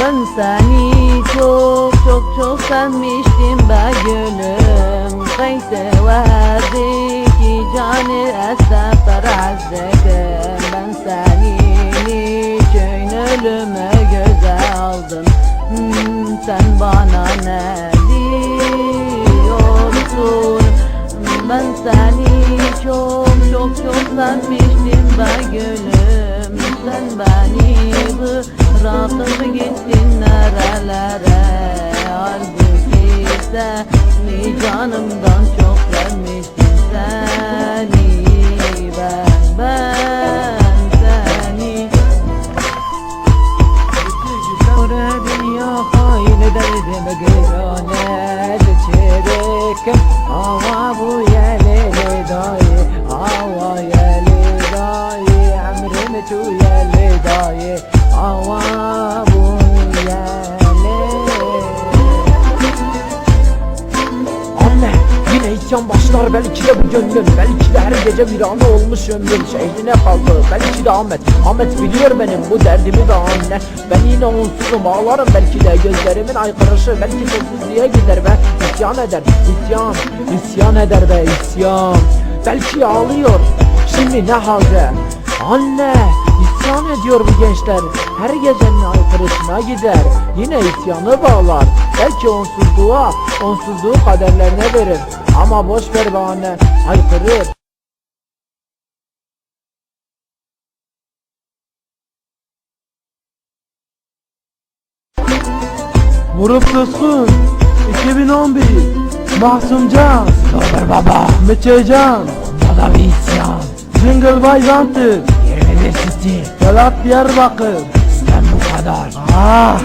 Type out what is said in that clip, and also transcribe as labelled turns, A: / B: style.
A: Ben seni çok çok çok sevmiştim be gülüm. Kayse verdi ki canı essefer azzekim Ben senin için ölüme göze aldım? Hmm, Sen bana ne diyorsun? Ben seni çok çok çok sevmiştim be gülüm. Sen beni bırakıp gittin nerelere? Halbuki seni canımdan çok sevmiştim Seni ben ben seni.
B: Oraya dünya hain ederdim Gırane çeyrek Ama bu yeleli dayı Ava yeli dayı Emrim tu yeli dayı Ava isyan başlar belki de bu gönlüm Belki de her gece bir anda olmuş ömrüm Şehrine kaldı belki de Ahmet. Ahmet biliyor benim bu derdimi de anne. Ben yine onsuzum ağlarım. Belki de Gözlerimin aykırışı belki sessizliğe gider ve isyan eder. İsyan isyan eder be isyan. Belki ağlıyor şimdi ne halde? Anne ediyor bu gençler. Her gecenin aykırısına gider. Yine isyanı bağlar. Belki onsuzluğa Onsuzluğu kaderlerine verir. Ama boş ver be anne Haykırır.
C: Vurup Suskun 2011 Mahsumcan
B: Dur baba.
C: Meçecan
B: da bir isyan.
C: Jingle Bayzantı
B: Yerine City
C: Talat Diyarbakır
B: Sen bu kadar.
C: Ah